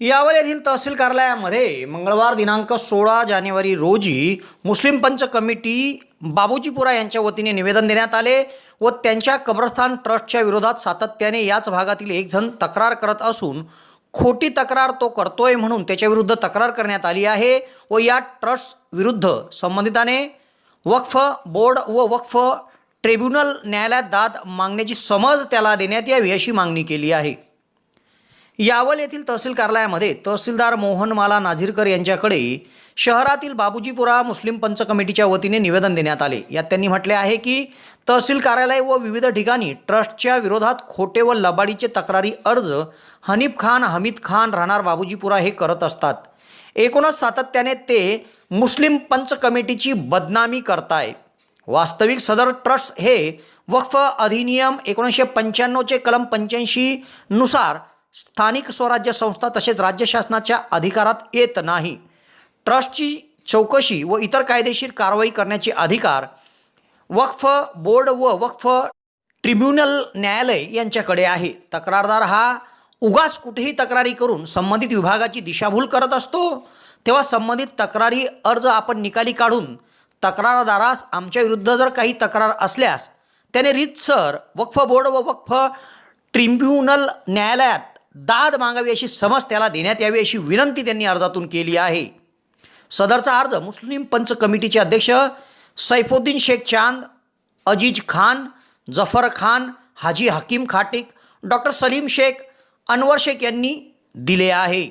यावल येथील तहसील कार्यालयामध्ये मंगळवार दिनांक सोळा जानेवारी रोजी मुस्लिम पंच कमिटी बाबूजीपुरा यांच्या वतीने निवेदन देण्यात आले व त्यांच्या कब्रस्थान ट्रस्टच्या विरोधात सातत्याने याच भागातील एक जण तक्रार करत असून खोटी तक्रार तो करतोय म्हणून त्याच्याविरुद्ध तक्रार करण्यात आली आहे व या ट्रस्ट विरुद्ध संबंधिताने वक्फ बोर्ड व वक्फ ट्रिब्युनल न्यायालयात दाद मागण्याची समज त्याला देण्यात यावी अशी मागणी केली आहे. यावल येथील तहसील कार्यालयामध्ये तहसीलदार मोहनमाला नाझीरकर यांच्याकडे शहरातील बाबूजीपुरा मुस्लिम पंच कमिटीच्या वतीने निवेदन देण्यात आले. यात त्यांनी म्हटले आहे की तहसील कार्यालय व विविध ठिकाणी ट्रस्टच्या विरोधात खोटे व लबाडीचे तक्रारी अर्ज हनीफ खान हमीद खान राहणार बाबूजीपुरा हे करत असतात. एकूणच सातत्याने ते मुस्लिम पंच कमिटीची बदनामी करताय. वास्तविक सदर ट्रस्ट हे वक्फ अधिनियम एकोणीसशे पंच्याण्णवचे कलम पंच्याऐंशी नुसार स्थानिक स्वराज्य संस्था तसेच राज्य शासनाच्या अधिकारात येत नाही. ट्रस्टची चौकशी व इतर कायदेशीर कारवाई करण्याचे अधिकार वक्फ बोर्ड व वक्फ ट्रिब्युनल न्यायालय यांच्याकडे आहे. तक्रारदार हा उगाच कुठेही तक्रारी करून संबंधित विभागाची दिशाभूल करत असतो. तेव्हा संबंधित तक्रारी अर्ज आपण निकाली काढून तक्रारदारास आमच्या विरुद्ध जर काही तक्रार असल्यास त्याने रीतसर वक्फ बोर्ड व वक्फ ट्रिब्युनल न्यायालयात दाद मागावी अशी समज त्याला देण्यात यावी अशी विनंती त्यांनी अर्जातून केली आहे. सदरचा अर्ज मुस्लिम पंच कमिटीचे अध्यक्ष सैफुद्दीन शेख चांद अजीज खान जफर खान हाजी हकीम खाटिक डॉक्टर सलीम शेख अनवर शेख यांनी दिले आहे.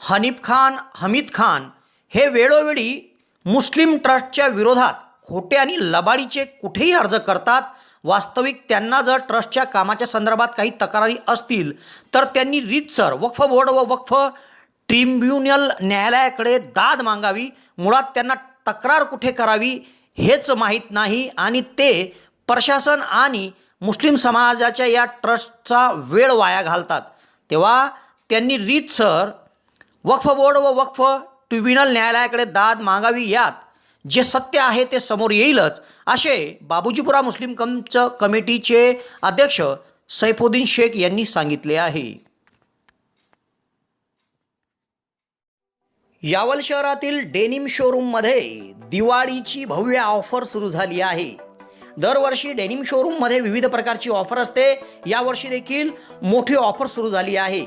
हनीफ खान हमीद खान हे वेळोवेळी मुस्लिम ट्रस्टच्या विरोधात खोटे आणि लबाडीचे कुठेही अर्ज करतात वास्तविक त्यांना जर ट्रस्टच्या कामाच्या संदर्भात काही तक्रारी असतील तर त्यांनी रीतसर वक्फ बोर्ड व वक्फ ट्रिब्युनल न्यायालयाकडे दाद मागावी. मुळात त्यांना तक्रार कुठे करावी हेच माहीत नाही आणि ते प्रशासन आणि मुस्लिम समाजाच्या या ट्रस्टचा वेळ वाया घालतात. तेव्हा त्यांनी रीतसर वक्फ बोर्ड व वक्फ ट्रिब्युनल न्यायालयाकडे दाद मागावी यात जे सत्य आहे ते समोर येईलच. असे बाबूजीपुरा मुस्लिम कंच कमिटीचे अध्यक्ष सैफुद्दीन शेख यांनी सांगितले आहे. यावल शहरातील डेनिम शोरूममध्ये दिवाळीची भव्य ऑफर सुरू झाली आहे. दरवर्षी डेनिम शोरूममध्ये विविध प्रकारची ऑफर असते. यावर्षी देखील मोठी ऑफर सुरू झाली आहे.